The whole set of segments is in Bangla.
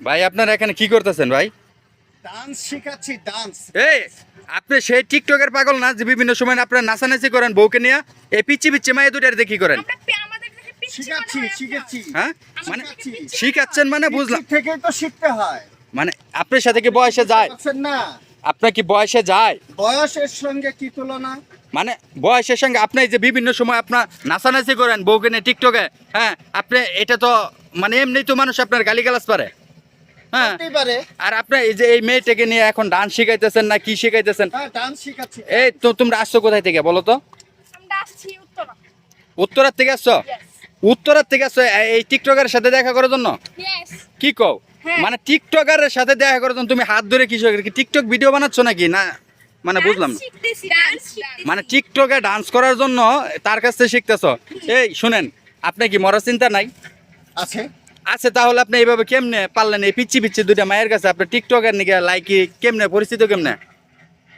ভাই আপনারা এখানে কি করতেছেন ভাই? ডান্স শেখাচ্ছি ডান্স এই আপনি সেই টিকটকের পাগল না যে বিভিন্ন সময় আপনারা নাচানাচি করেন বউকে নিয়ে? এই পিচ্ছি পিচ্ছি মায়ে দুটার দেখি করেন? শিখাচ্ছি হয়? মানে শিখাচ্ছেন মানে বুঝলাম। পিচ্ছি থেকেই তো শিখতে হয়। মানে আপনার সাথে কি বয়সে যায়? না। আপনার কি বয়সে যায়? বয়সের সঙ্গে কি তুলনা? মানে বয়সের সঙ্গে আপনি যে বিভিন্ন সময় আপনার নাচানাচি করেন বউকে নিয়ে টিকটকে হ্যাঁ আপনি এটা তো মানে এমনি তো মানুষ আপনার গালিগালাজ পারে। হ্যাঁ পারে। আর আপনি এই যে এই মেয়েটাকে নিয়ে এখন ডান্স শিখাইতেছেন না কি শিখাইতেছেন? হ্যাঁ ডান্স শিখাচ্ছি। এই তো তোমরা আসছো কোথায় থেকে বলো তো? আমরা আসছি উত্তরা। উত্তরার থেকে আসছো. উত্তরার থেকে আসছো এই টিকটকের সাথে দেখা করার জন্য? ইয়েস কি কও? হ্যাঁ। মানে টিকটকারের সাথে দেখা করার জন্য তুমি হাত ধরে কি টিকটক ভিডিও বানাচ্ছ নাকি? না মানে বুঝলাম না। মানে টিকটকে ডান্স করার জন্য তার কাছ থেকে শিখতেছ। এই শুনেন আপনি কি মরার চিন্তা নাই? আছে। আছে তাহলে আপনি এইভাবে কেমনে পারলেন? এই পিচ্ছি পিচ্ছি দুইটা মায়ের কাছে আপনি টিকটকের নিকে লাইকি কেমনে পরিচিত কেমনে?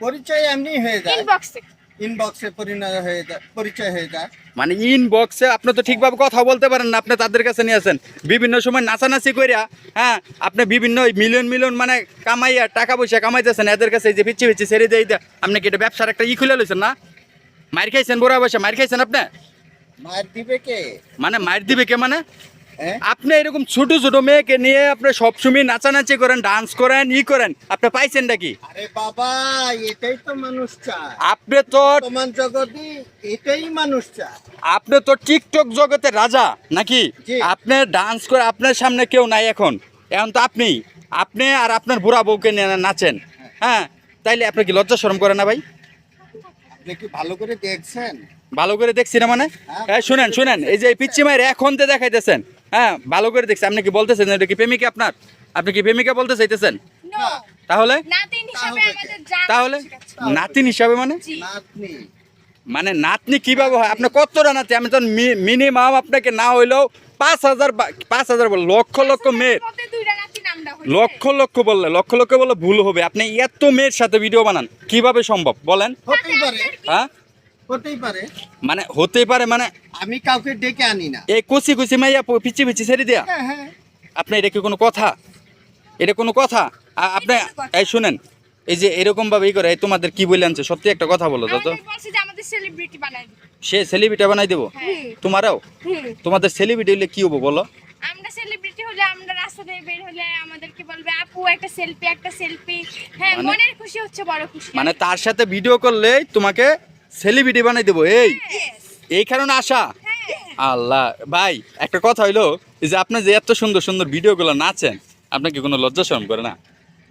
পরিচয় এমনি হয়ে যায়। ইনবক্সে পরিণত হয়ে যায় পরিচয় হয়ে যায়। মানে ইনবক্সে আপনি তো ঠিকভাবে কথা বলতে পারেন না আপনি তাদের কাছে নিয়ে আসেন। বিভিন্ন সময় নাচানাচি করিয়া হ্যাঁ আপনি বিভিন্ন মিলিয়ন মিলিয়ন মানে কামাইয়া টাকা পয়সা কামাইতেছেন এদের কাছে এই যে পিচ্ছি পিচ্ছি ছেড়ে দিয়ে দেয় আপনি কি এটা ব্যবসার একটা ই খুলে লইছেন না? মার খাইছেন বড় বয়সে মার খাইছেন আপনি? মায়ের দিবে কে? মানে মার দিবে কে মানে? আপনি এরকম ছোট ছোট মেয়েকে নিয়ে আপনি সবসময় নাচানাচি করেন ডান্স করেন ই করেন আপনি পাইছেন নাকি? আরে বাবা এটাই তো মানুষ চায়। আপনি তো জগতে এটাই মানুষ চায়। আপনি তো টিকটক জগতের রাজা নাকি? আপনি ডান্স করে আপনার সামনে কেউ নাই এখন। এখন তো আপনি আপনি আর আপনার বুড়া বউকে নিয়ে নাচেন। হ্যাঁ তাইলে আপনি কি লজ্জা শরম করে না ভাই? আপনি কি ভালো করে দেখছেন? ভালো করে দেখছি না মানে? হ্যাঁ। হ্যাঁ শুনেন শুনেন এই যে পিচ্ছি মায়ের এখন তো দেখাইতেছেন। হ্যাঁ ভালো করে দেখছি। আপনি কি বলতেছেন এটা কি প্রেমিকা আপনার? আপনি কি প্রেমিকা বলতে চাইতেছেন? তাহলে? তাহলে- আমাদের জান তাহলে? শিখাচ্ছে। নাতিন হিসাবে মানে? মানে নাতনি কীভাবে হয়? আপনি কতটা নাতি? আমি তো মিনিমাম আপনাকে না হইলেও পাঁচ হাজার বা- পাঁচ হাজার বল লক্ষ লক্ষ মেয়ের। লক্ষ লক্ষ বললে লক্ষ লক্ষ বললে ভুল হবে। আপনি এত মেয়ের সাথে ভিডিও বানান কীভাবে সম্ভব? বলেন। হ্যাঁ? হতেই পারে। মানে হতেই পারে মানে আমি কাউকে ডেকে আনি না। এই কুচি কুচি মাইয়া পিচি পিচি ছেড়ে দেয়া। হ্যাঁ হ্যাঁ। আপনি এটা কি কোনো কথা? এটা কোনো কথা? আপনি এই শুনেন এই যে এরকম ভাবে ই করে তোমাদের কি বলে আনছে? সত্যি একটা কথা বলো তো তো আমাদের বলছে যে আমাদের সেলিব্রিটি বানাই দিবে। সে সেলিব্রিটি বানাই দেবো? হ্যাঁ। তোমারও? তোমাদের সেলিব্রিটি হলে কি হব বলো? আমরা সেলিব্রিটি হলে আমরা রাস্তা দিয়ে বের হলে আমাদেরকে বলবে আপু একটা সেলফি একটা সেলফি হ্যাঁ মানে- মনের খুশি হচ্ছে বড় খুশি। মানে তার সাথে ভিডিও করলে তোমাকে সেলিব্রিটি বানাই দেবো এই। এই কারণে আশা। হ্যাঁ। আল্লাহ ভাই একটা কথা হইল এই যে আপনি যে এত সুন্দর সুন্দর ভিডিওগুলো নাচেন আপনাকে কোনো লজ্জা শরম করে না?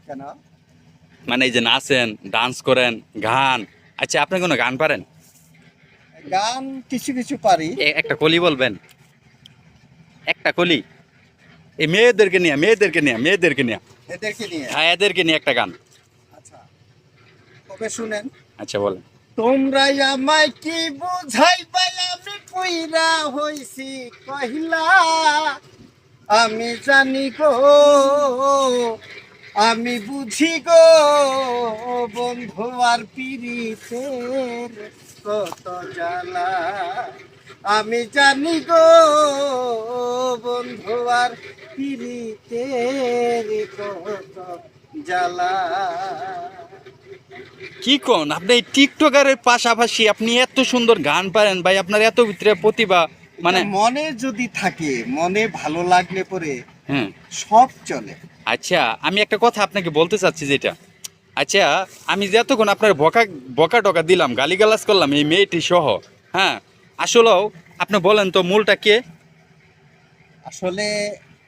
কেন? মানে এই যে নাচেন ডান্স করেন গান আচ্ছা আপনি কোনো গান পারেন? গান কিছু কিছু পারি। একটা কলি বলবেন। একটা কলি। এই মেয়েদেরকে নিয়ে মেয়েদেরকে নিয়ে মেয়েদেরকে নিয়ে। এদেরকে নিয়ে? হ্যাঁ এদেরকে নিয়ে একটা গান। আচ্ছা। তবে শুনেন? আচ্ছা বলেন। তোমরা আমায় কি বুঝাই পাই আমি কইরা হইছি, কহিলা, আমি জানি গো, আমি বুঝি গো, বন্ধু আর পিরিতের কত জ্বালা। আমি জানি গো, বন্ধু আর পিরিতের কত জ্বালা। কি কোন? আপনি এই টিকটকারের পাশাপাশি আপনি এত সুন্দর গান পারেন ভাই আপনার এত ভিতরে প্রতিভা মানে মানে যদি থাকে মনে ভালো লাগলে পরে সব চলে। আচ্ছা আমি একটা কথা আপনাকে বলতে চাচ্ছি যেটা। আচ্ছা আমি যে এতক্ষণ আপনার বকা বকা টকা দিলাম গালিগালাজ করলাম এই মেয়েটি সহ হ্যাঁ? আসলেও আপনি বলেন তো মূলটা কে? আসলে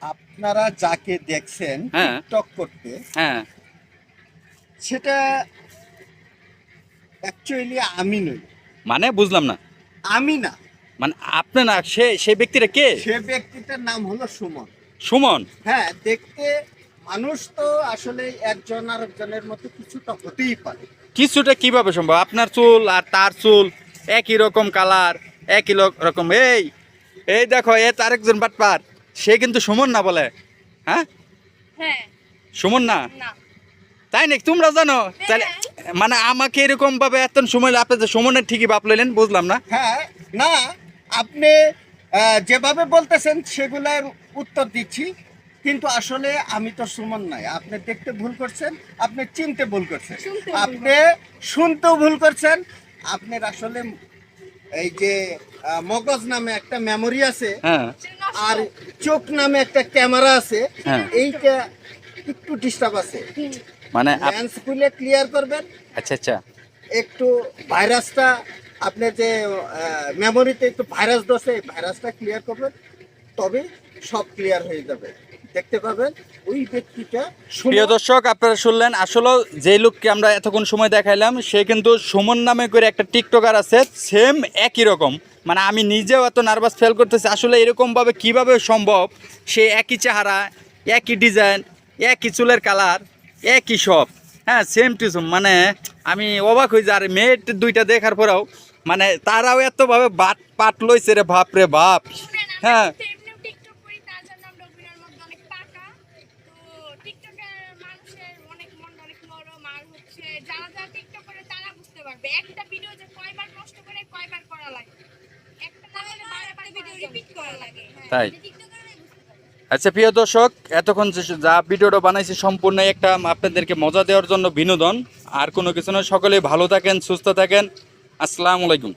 আপনারা যাকে দেখছেন হ্যাঁ। টিকটক করতে হ্যাঁ। সেটা অ্যাকচুয়ালি আমি নই। মানে বুঝলাম না। আমি না। মানে আপনি না সে সেই ব্যক্তিটা কে? সে ব্যক্তিটার নাম হলো সুমন। সুমন? হ্যাঁ দেখতে মানুষ তো আসলে একজন আর একজনের মতো কিছুটা হতেই পারে। কিছুটা কীভাবে সম্ভব? আপনার চুল আর তার চুল একই রকম কালার একই রকম। এই এই দেখো এ তার একজন বাটপার। সে কিন্তু সুমন না বলে। হ্যাঁ? হ্যাঁ। সুমন না? না। তাই নাকি? তোমরা জানো? তাহলে মানে আমাকে এরকম ভাবে এত সময় আপনি যে সুমনের ঠিকই বাপ লইলেন বুঝলাম না। হ্যাঁ না আপনি যেভাবে বলতেছেন সেগুলার উত্তর দিচ্ছি কিন্তু আসলে আমি তো সুমন নাই। আপনি দেখতে ভুল করছেন আপনি চিনতে ভুল করছেন। আপনি শুনতেও ভুল করছেন। আপনার আসলে এই যে মগজ নামে একটা মেমোরি আছে হ্যাঁ। আর চোখ নামে একটা ক্যামেরা আছে হ্যাঁ। এইটা একটু ডিস্টার্ব আছে। মানে খুলে ক্লিয়ার করবেন। আচ্ছা আচ্ছা। একটু ভাইরাসটা আপনার যে মেমোরিতে একটু ভাইরাস দোষে ভাইরাসটা ক্লিয়ার করবেন তবে সব ক্লিয়ার হয়ে যাবে। দেখতে পাবেন ওই ব্যক্তিটা প্রিয় দর্শক আপনারা শুনলেন আসলে যে লোককে আমরা এতক্ষণ সময় দেখাইলাম সে কিন্তু সুমন নামে করে একটা টিকটকার আছে সেম একই রকম। মানে আমি নিজেও এত নার্ভাস ফেল করতেছি আসলে এরকমভাবে কীভাবে সম্ভব? সে একই চেহারা একই ডিজাইন একই চুলের কালার একই সব হ্যাঁ সেম টু সেম মানে আমি অবাক হয়ে যাই আর মেয়ে দুইটা দেখার পরেও মানে তারাও এতভাবে বাট পাট লইছে রে বাপ রে বাপ হ্যাঁ কিন্তু এমনিও টিকটক করি, তার জন্য আমরা অভিনয়ের মধ্যে অনেক পাকা। তো টিকটকের মানুষের অনেক মন অনেক নরম, আর হচ্ছে যারা যারা টিকটক করে তারা বুঝতে পারবে। একটা ভিডিও যে কয়বার কষ্ট করে কয়বার করা লাগে। একটা না হলে বারবার ভিডিও রিপিট করা লাগে। হ্যাঁ, তাই। আচ্ছা প্রিয় দর্শক, এতক্ষণ যে ভিডিওটা বানাইছি সম্পূর্ণ একটা আপনাদেরকে মজা দেওয়ার জন্য বিনোদন। আর কোনো কিছু নয়, সকলে ভালো থাকেন, সুস্থ থাকেন। আসসালামু আলাইকুম।